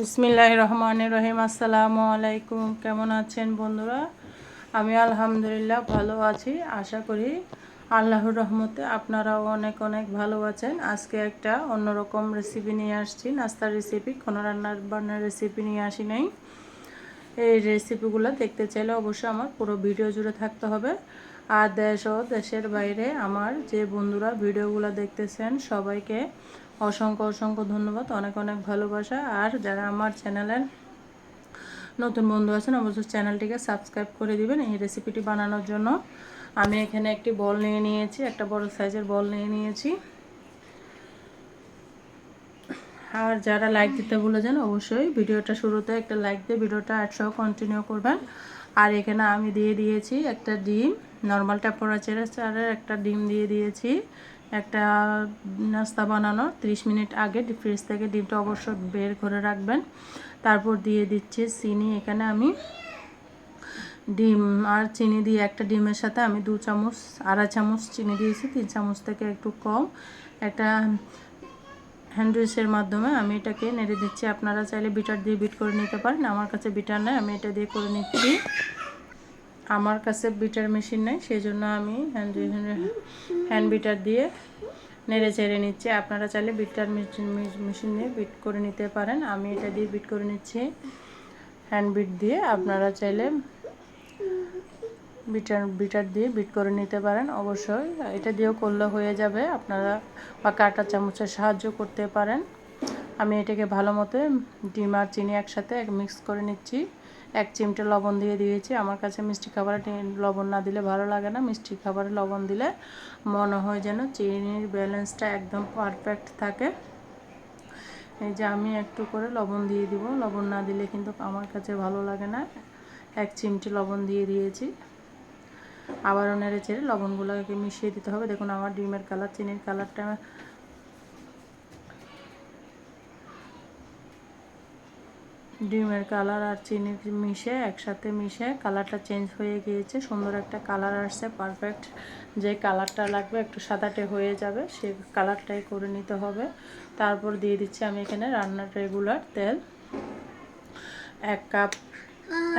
বিসমিল্লাহ রহমান রহিম। আসসালামু আলাইকুম। কেমন আছেন বন্ধুরা? আমি আলহামদুলিল্লাহ ভালো আছি। আশা করি আল্লাহর রহমতে আপনারাও অনেক অনেক ভালো আছেন। আজকে একটা অন্যরকম রেসিপি নিয়ে আসছি। নাস্তার রেসিপি কোনো রান্নার বান্নার রেসিপি নিয়ে আসি নাই। এই রেসিপিগুলো দেখতে চাইলে অবশ্যই আমার পুরো ভিডিও জুড়ে থাকতে হবে। আর দেশ ও দেশের বাইরে আমার যে বন্ধুরা ভিডিওগুলো দেখতেছেন, সবাইকে অসংখ্য অসংখ্য ধন্যবাদ, অনেক অনেক ভালোবাসা। আর যারা আমার চ্যানেলের নতুন বন্ধু আছেন, অবশ্যই চ্যানেলটিকে সাবস্ক্রাইব করে দিবেন এই রেসিপিটি বানানোর জন্য। আমি এখানে একটি বল নিয়ে নিয়েছি, একটা বড় সাইজের বল নিয়ে নিয়েছি। আর যারা লাইক দিতে ভুলে যান, অবশ্যই ভিডিওটা শুরুতে একটা লাইক দিয়ে ভিডিওটা একশো কন্টিনিউ করবেন। আর এখানে আমি দিয়ে দিয়েছি একটা ডিম নর্মাল টেম্পারেচারের একটা ডিম দিয়ে দিয়েছি। একটা নাস্তা বানানোর 30 মিনিট আগে ফ্রিজ থেকে ডিমটা অবশ্য বের করে রাখবেন। তারপর দিয়ে দিচ্ছি চিনি। এখানে আমি ডিম আর চিনি দিয়ে একটা ডিমের সাথে আমি দু চামচ, আড়াই চামচ চিনি দিয়েছি। তিন চামচ থেকে একটু কম। একটা হ্যান্ডউইচের মাধ্যমে আমি এটাকে নেড়ে দিচ্ছি। আপনারা চাইলে বিটার দিয়ে বিট করে নিতে পারেন। আমার কাছে বিটার নেই, আমি এটা দিয়ে করে নিচ্ছি। আমার কাছে বিটার মেশিন নেই সেই জন্য আমি হ্যান্ড হ্যান্ড বিটার দিয়ে নেড়ে চেড়ে নিচ্ছি। আপনারা চাইলে বিটার মেশিন দিয়ে বিট করে নিতে পারেন। আমি এটা দিয়ে বিট করে নিচ্ছি। হ্যান্ড বিট দিয়ে আপনারা চাইলে বিটার বিটার দিয়ে বিট করে নিতে পারেন। অবশ্যই এটা দিয়েও করলে হয়ে যাবে। আপনারা বা কাটা চামচের সাহায্য করতে পারেন। আমি এটাকে ভালো মতো ডিম আর চিনি একসাথে মিক্স করে নিচ্ছি। এক চিমটে লবণ দিয়ে দিয়েছি। আমার কাছে মিষ্টি খাবারে লবণ না দিলে ভালো লাগে না। মিষ্টি খাবারে লবণ দিলে মনে হয় যেন চিনির ব্যালেন্সটা একদম পারফেক্ট থাকে। এই যে আমি একটু করে লবণ দিয়ে দিব। লবণ না দিলে কিন্তু আমার কাছে ভালো লাগে না। এক চিমটি লবণ দিয়ে দিয়েছি। আবারও নেড়ে চেড়ে লবণগুলোকে মিশিয়ে দিতে হবে। দেখুন, আমার ডিমের কালার, চিনির কালারটা ডিমের কালার আর চিনি মিশে, একসাথে মিশে কালারটা চেঞ্জ হয়ে গিয়েছে। সুন্দর একটা কালার আসছে, পারফেক্ট। যে কালারটা লাগবে একটু সাদাটে হয়ে যাবে, সে কালারটাই করে নিতে হবে। তারপর দিয়ে দিচ্ছি আমি এখানে রান্নার রেগুলার তেল। এক কাপ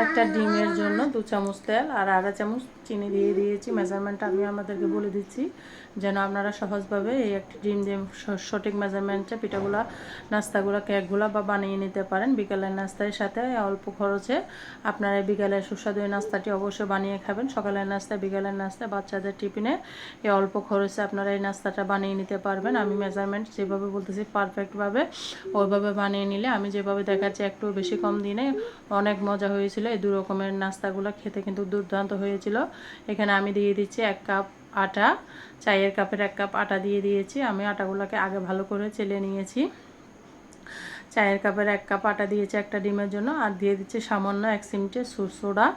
একটা ডিমের জন্য দু চামচ তেল আর আধা চামচ চিনি দিয়ে দিয়েছি মেজারমেন্ট আমি আমাদেরকে বলে দিচ্ছি, যেন আপনারা সহজভাবে এই একটি ডিম দিয়ে সঠিক মেজারমেন্টে পিঠাগুলো নাস্তাগুলো কেকগুলো বা বানিয়ে নিতে পারেন। বিকালের নাস্তার সাথে অল্প খরচে আপনারা বিকালের সুস্বাদু নাস্তাটি অবশ্যই বানিয়ে খাবেন। সকালের নাস্তা বিকালের নাস্তা বাচ্চাদের টিফিনে এই অল্প খরচে আপনারা এই নাস্তাটা বানিয়ে নিতে পারবেন। আমি মেজারমেন্ট যেভাবে বলতেছি পারফেক্টভাবে ওইভাবে বানিয়ে নিলে আমি যেভাবে দেখাচ্ছি একটু বেশি কম দিনে অনেক মজা হয়েছিল। এই দু রকমের নাস্তাগুলো খেতে কিন্তু দুর্দান্ত হয়েছিল। এখানে আমি দিয়ে দিচ্ছি এক কাপ আটা, চায়ের কাপের এক কাপ আটা দিয়ে দিয়েছি। আমি আটাগুলোকে আগে ভালো করে চেলে নিয়েছি। চায়ের কাপের এক কাপ আটা দিয়েছি একটা ডিমের জন্য, আর দিয়ে দিচ্ছি সামান্য এক সিমটে সোডা।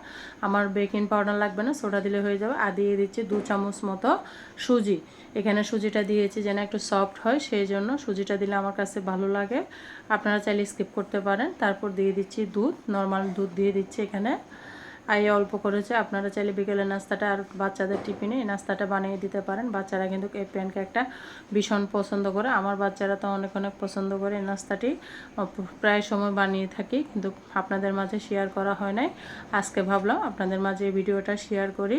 আমার বেকিং পাউডার লাগবে না, সোডা দিলে হয়ে যাবে। আর দিয়ে দিচ্ছি দু চামচ মতো সুজি। এখানে সুজিটা দিয়েছি যেন একটু সফট হয়, সেই জন্য সুজিটা দিলে আমার কাছে ভালো লাগে। আপনারা চাইলে স্কিপ করতে পারেন। তারপর দিয়ে দিচ্ছি দুধ, নর্মাল দুধ দিয়ে দিচ্ছি এখানে। আইয়ে অল্প করেছে। আপনারা চাইলে বিকেলের নাস্তাটা আর বাচ্চাদের টিফিনে এই নাস্তাটা বানিয়ে দিতে পারেন। বাচ্চারা কিন্তু এই প্যানকেকটা ভীষণ পছন্দ করে। আমার বাচ্চারা তো অনেক অনেক পছন্দ করে এই নাস্তাটি। প্রায় সময় বানিয়ে থাকি, কিন্তু আপনাদের মাঝে শেয়ার করা হয় নাই। আজকে ভাবলাম আপনাদের মাঝে এই ভিডিওটা শেয়ার করি।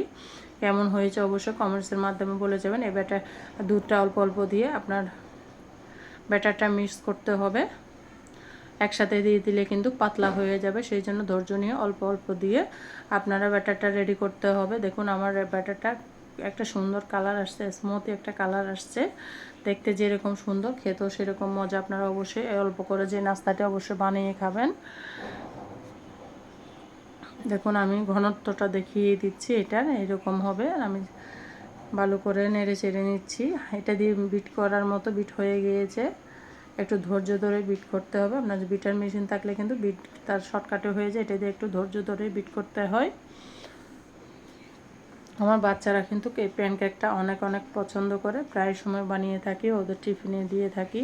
কেমন হয়েছে অবশ্যই কমেন্টসের মাধ্যমে বলে যাবেন। এ ব্যাটার দুধটা অল্প অল্প দিয়ে আপনার ব্যাটারটা মিক্স করতে হবে। একসাথে দিয়ে দিলে কিন্তু পাতলা হয়ে যাবে, সেই জন্য ধৈর্য নিয়ে অল্প অল্প দিয়ে আপনারা ব্যাটারটা রেডি করতে হবে। দেখুন, আমার ব্যাটারটা একটা সুন্দর কালার আসছে স্মুথি একটা কালার আসছে। দেখতে যেরকম সুন্দর, খেতেও সেরকম মজা। আপনারা অবশ্যই অল্প করে যে নাস্তাটা অবশ্যই বানিয়ে খাবেন। দেখুন, আমি ঘনত্বটা দেখিয়ে দিচ্ছি, এটা এরকম হবে। আমি ভালো করে নেড়ে চেড়ে নিচ্ছি। এটা দিয়ে বিট করার মতো বিট হয়ে গিয়েছে। একটু ধৈর্য ধরে বিট করতে হবে। আপনার বিটার মেশিন থাকলে কিন্তু বিট তার শর্টকাটে হয়ে যায়, এটা দিয়ে একটু ধৈর্য ধরে বিট করতে হয়। আমার বাচ্চারা কিন্তু এই প্যানকেকটা অনেক অনেক পছন্দ করে। প্রায় সময় বানিয়ে থাকি, ওদের টিফিনে দিয়ে থাকি।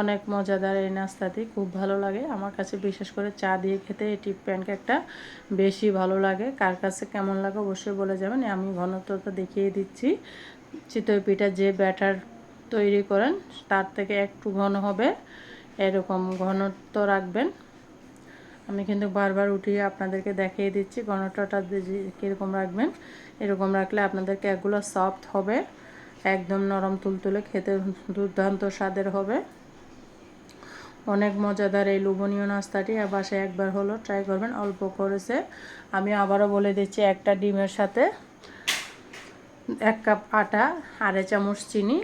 অনেক মজাদার এই নাস্তাটি, খুব ভালো লাগে। আমার কাছে বিশেষ করে চা দিয়ে খেতে এটি প্যানকেকটা বেশি ভালো লাগে। কার কাছে কেমন লাগে অবশ্যই বলে যাবেন। আমি ঘনত্বটা দেখিয়ে দিচ্ছি। চিতই পিঠা যে ব্যাটার তৈরি করেন, তার থেকে একটু ঘন হবে, এরকম ঘনত্ব রাখবেন। আমি কিন্তু বারবার উঠিয়ে আপনাদেরকে দেখিয়ে দিচ্ছি গণটাটা কীরকম রাখবেন, এরকম রাখলে আপনাদের কেকগুলো সফট হবে, একদম নরম তুলতুলে খেতে দুর্দান্ত স্বাদের হবে। অনেক মজাদার এই লোভনীয় নাস্তাটি বাসায় একবার হলো ট্রাই করবেন, অল্প করেছে। আমি আবারও বলে দিচ্ছি, একটা ডিমের সাথে এক কাপ আটা, আড়াই চামচ চিনি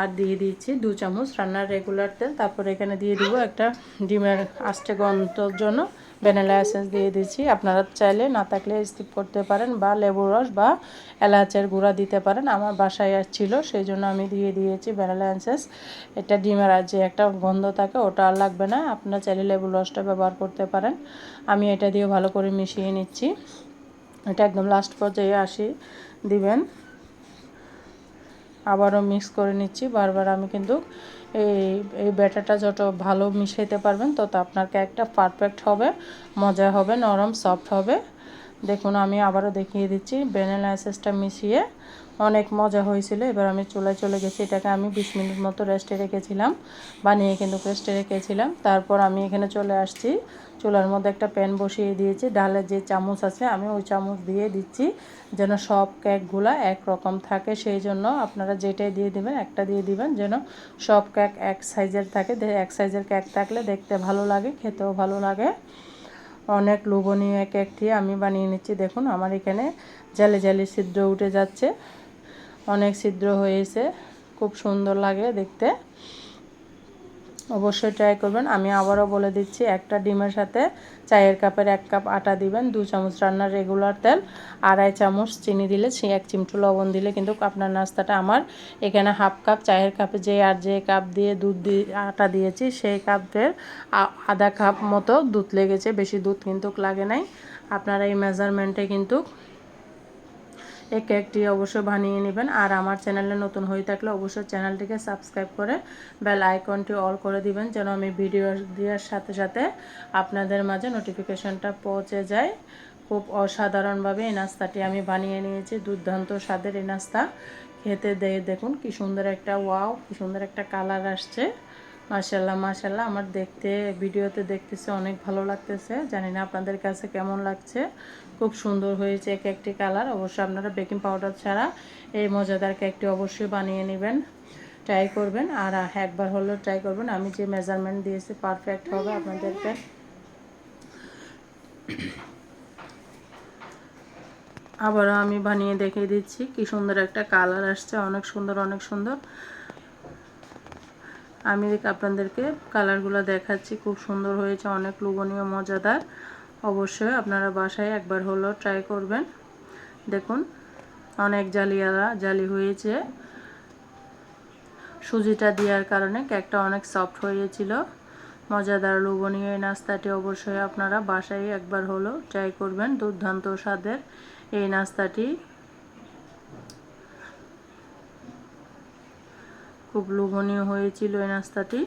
আর দিয়ে দিচ্ছি দু চামচ রান্নার রেগুলার তেল। তারপর এখানে দিয়ে দিব একটা ডিমের আস্তে গন্ধর জন্য ভ্যানিলা এসেন্স দিয়ে দিচ্ছি আপনারা চাইলে না থাকলে স্কিপ করতে পারেন বা লেবুর রস বা এলাচের গুঁড়া দিতে পারেন। আমার বাসায় ছিল, সেই জন্য আমি দিয়ে দিয়েছি ভ্যানিলা এসেন্স। এটা ডিমের আর যে একটা গন্ধ থাকে, ওটা আর লাগবে না। আপনারা চাইলে লেবুর রসটা ব্যবহার করতে পারেন। আমি এটা দিয়ে ভালো করে মিশিয়ে নিচ্ছি। এটা একদম লাস্ট পর্যায়ে আসি, দিবেন। আবারও মিক্স করে নিচ্ছি। বারবার আমি কিন্তু এই এই ব্যাটারটা যত ভালো মিশাইতে পারবেন, তত আপনার কেকটা পারফেক্ট হবে মজা হবে, নরম সফট হবে। দেখুন, আমি আবারও দেখিয়ে দিচ্ছি। ভ্যানিলা এসেসটা মিশিয়ে অনেক মজা হয়েছিল। এবার আমি চুলায় চলে গেছি। এটাকে আমি বিশ মিনিট মতো রেস্টে রেখেছিলাম। বানিয়ে কিন্তু রেস্টে রেখেছিলাম। তারপর আমি এখানে চলে আসছি। চুলার মধ্যে একটা প্যান বসিয়ে দিয়েছি। ডালের যে চামচ আছে, আমি ওই চামচ দিয়ে দিচ্ছি যেন সব কেকগুলো একরকম থাকে। সেই জন্য আপনারা যেটাই দিয়ে দিবেন, একটা দিয়ে দিবেন যেন সব কেক এক সাইজের থাকে। এক সাইজের কেক থাকলে দেখতে ভালো লাগে, খেতেও ভালো লাগে। অনেক লোভনীয় কেকটি আমি বানিয়ে নিচ্ছি। দেখুন, আমার এখানে জালে জালি ছিদ্র উঠে যাচ্ছে। অনেক ছিদ্র হয়েছে। খুব সুন্দর লাগে দেখতে। অবশ্যই ট্রাই করবেন। আমি আবারও বলে দিচ্ছি, একটা ডিমের সাথে চায়ের কাপের এক কাপ আটা দিবেন, দু চামচ রান্নার রেগুলার তেল, আড়াই চামচ চিনি দিলে সেই এক চিমটু লবণ দিলে কিন্তু আপনার নাস্তাটা আমার এখানে হাফ কাপ চায়ের কাপে যে আর যে কাপ দিয়ে দুধ দিয়ে আটা দিয়েছি, সেই কাপের আধা কাপ মতো দুধ লেগেছে। বেশি দুধ কিন্তু লাগে নাই। আপনারা এই মেজারমেন্টে কিন্তু এই কেকটি অবশ্যই বানিয়ে নেবেন। আর আমার চ্যানেলে নতুন হয়ে থাকলে অবশ্যই চ্যানেলটিকে সাবস্ক্রাইব করে বেল আইকনটি অল করে দিবেন, যেন আমি ভিডিও দেওয়ার সাথে সাথে আপনাদের মাঝে নোটিফিকেশনটা পৌঁছে যায়। খুব অসাধারণভাবে এই নাস্তাটি আমি বানিয়ে নিয়েছি। দুর্দান্ত স্বাদের এই নাস্তা। খেতে দিয়ে দেখুন কি সুন্দর একটা, ওয়াও, কি সুন্দর একটা কালার আসছে। মাশাল্লাহ মাশাল্লাহ আমার দেখতে, ভিডিওতে দেখতেছে অনেক ভালো লাগতেছে। জানি না আপনাদের কাছে কেমন লাগছে। খুব সুন্দর হয়েছে এক একটি কালার। অবশ্যই আপনারা বেকিং পাউডার ছাড়া এই মজাদার কেকটি অবশ্যই বানিয়ে নেবেন। ট্রাই করবেন। আর একবার হলেও ট্রাই করবেন। আমি যে মেজারমেন্ট দিয়েছি, পারফেক্ট হবে আপনাদেরকে। আবারও আমি বানিয়ে দেখিয়ে দিচ্ছি। কি সুন্দর একটা কালার আসছে। অনেক সুন্দর অনেক সুন্দর। আমি আপনাদেরকে কালারগুলো দেখাচ্ছি। খুব সুন্দর হয়েছে, অনেক লোভনীয়, মজাদার। অবশ্যই আপনারা বাসায় একবার হলো ট্রাই করবেন। দেখুন, অনেক জালিয়ালা, জালি হয়েছে। সুজিটা দেওয়ার কারণে কেকটা অনেক সফট হয়েছিল। মজাদার, লোভনীয় এই নাস্তাটি অবশ্যই আপনারা বাসায় একবার হলো ট্রাই করবেন। দুর্দান্ত স্বাদের এই নাস্তাটি। খুব লোভনীয় হয়েছিল এই নাস্তাটি।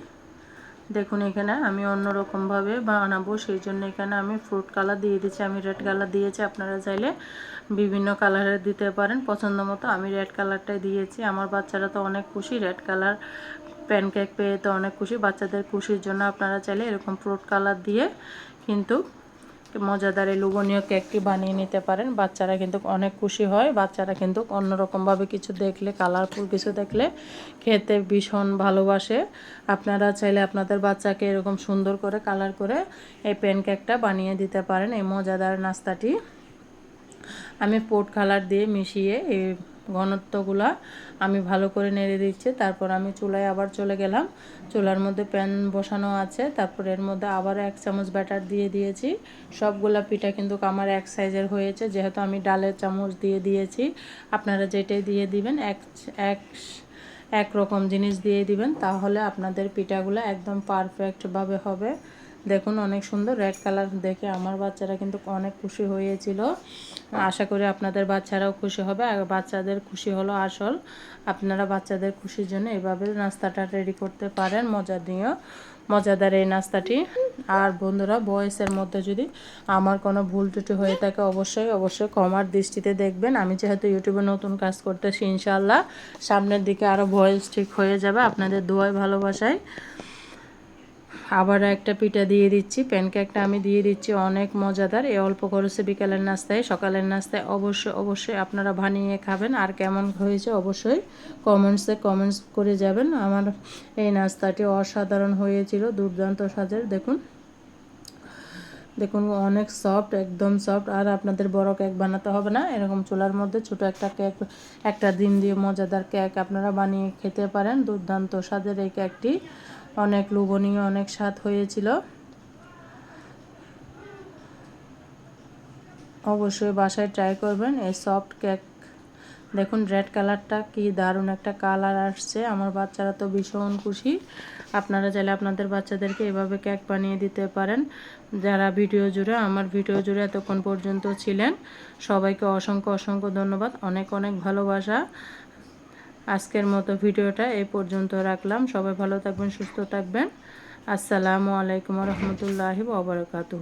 দেখুন এখানে আমি অন্যরকমভাবে বানাবো, সেই জন্য এখানে আমি ফ্রুট কালার দিয়ে দিচ্ছি আমি রেড কালার দিয়েছি, আপনারা চাইলে বিভিন্ন কালারের দিতে পারেন। পছন্দ মতো আমি রেড কালারটাই দিয়েছি। আমার বাচ্চারা তো অনেক খুশি, রেড কালার প্যানকেক পেয়ে তো অনেক খুশি। বাচ্চাদের খুশির জন্য আপনারা চাইলে এরকম ফ্রুট কালার দিয়ে কিন্তু মজাদার এই লোভনীয় কেকটি বানিয়ে নিতে পারেন। বাচ্চারা কিন্তু অনেক খুশি হয়। বাচ্চারা কিন্তু অন্যরকমভাবে কিছু দেখলে কালারফুল কিছু দেখলে খেতে ভীষণ ভালোবাসে। আপনারা চাইলে আপনাদের বাচ্চাকে এরকম সুন্দর করে কালার করে এই প্যান কেকটা বানিয়ে দিতে পারেন এই মজাদার নাস্তাটি। আমি পোট কালার দিয়ে মিশিয়ে এই ঘনত্বগুলা আমি ভালো করে নেড়ে দিচ্ছি। তারপর আমি চুলায় আবার চলে গেলাম। চুলার মধ্যে প্যান বসানো আছে। তারপর এর মধ্যে আবার এক চামচ ব্যাটার দিয়ে দিয়েছি। সবগুলা পিঠা কিন্তু আমার এক সাইজের হয়েছে। যেহেতু আমি ডালের চামচ দিয়ে দিয়েছি, আপনারা যেটাই দিয়ে দিবেন, এক এক এক রকম জিনিস দিয়ে দিবেন, তাহলে আপনাদের পিঠাগুলো একদম পারফেক্টভাবে হবে। দেখুন, অনেক সুন্দর রেড কালার দেখে আমার বাচ্চারা কিন্তু অনেক খুশি হয়েছিল। আশা করি আপনাদের বাচ্চারাও খুশি হবে। আর বাচ্চাদের খুশি হলো আসল। আপনারা বাচ্চাদের খুশির জন্য এভাবে নাস্তাটা রেডি করতে পারেন, মজা দিয়েও মজাদার এই নাস্তাটি। আর বন্ধুরা, বয়সের মধ্যে যদি আমার কোনো ভুল ত্রুটি হয়ে থাকে, অবশ্যই অবশ্যই কমার দৃষ্টিতে দেখবেন। আমি যেহেতু ইউটিউবে নতুন কাজ করতেছি ইনশাল্লাহ সামনের দিকে আরও ভয়েস ঠিক হয়ে যাবে। আপনাদের দোয়াই ভালোবাসায় আবার একটা পিঠা দিয়ে দিচ্ছি। প্যানকেকটা আমি দিয়ে দিচ্ছি, অনেক মজাদার। এই অল্প খরচে বিকালের নাস্তায়, সকালের নাস্তায় অবশ্যই অবশ্যই আপনারা বানিয়ে খাবেন। আর কেমন হয়েছে অবশ্যই কমেন্টসে কমেন্টস করে যাবেন। আমার এই নাস্তাটি অসাধারণ হয়েছিল, দুর্দান্ত সাজের দেখুন দেখুন, অনেক সফট একদম সফট আর আপনাদের বড় কেক বানাতে হবে না। এরকম চুলার মধ্যে ছোট একটা কেক একটা ডিম দিয়ে মজাদার কেক আপনারা বানিয়ে খেতে পারেন। দুর্দান্ত স্বাদের এই কেকটি অনেক লোভনীয়, অনেক স্বাদ হয়েছিল। অবশ্যই বাসায় ট্রাই করবেন এই সফট কেক দেখুন রেড কালারটা কি দারুণ একটা কালার আসছে। আমার বাচ্চারা তো ভীষণ খুশি। আপনারা চাইলে আপনাদের বাচ্চাদেরকে এভাবে কেক বানিয়ে দিতে পারেন। যারা ভিডিও জুড়ে, আমার ভিডিও জুড়ে এতক্ষণ পর্যন্ত ছিলেন, সবাইকে অসংখ্য অসংখ্য ধন্যবাদ। অনেক অনেক ভালোবাসা। আজকের মতো ভিডিওটা এই পর্যন্ত রাখলাম। সবাই ভালো থাকবেন, সুস্থ থাকবেন। আসসালামু আলাইকুম রহমতুল্লাহি ওবরাকাতুহ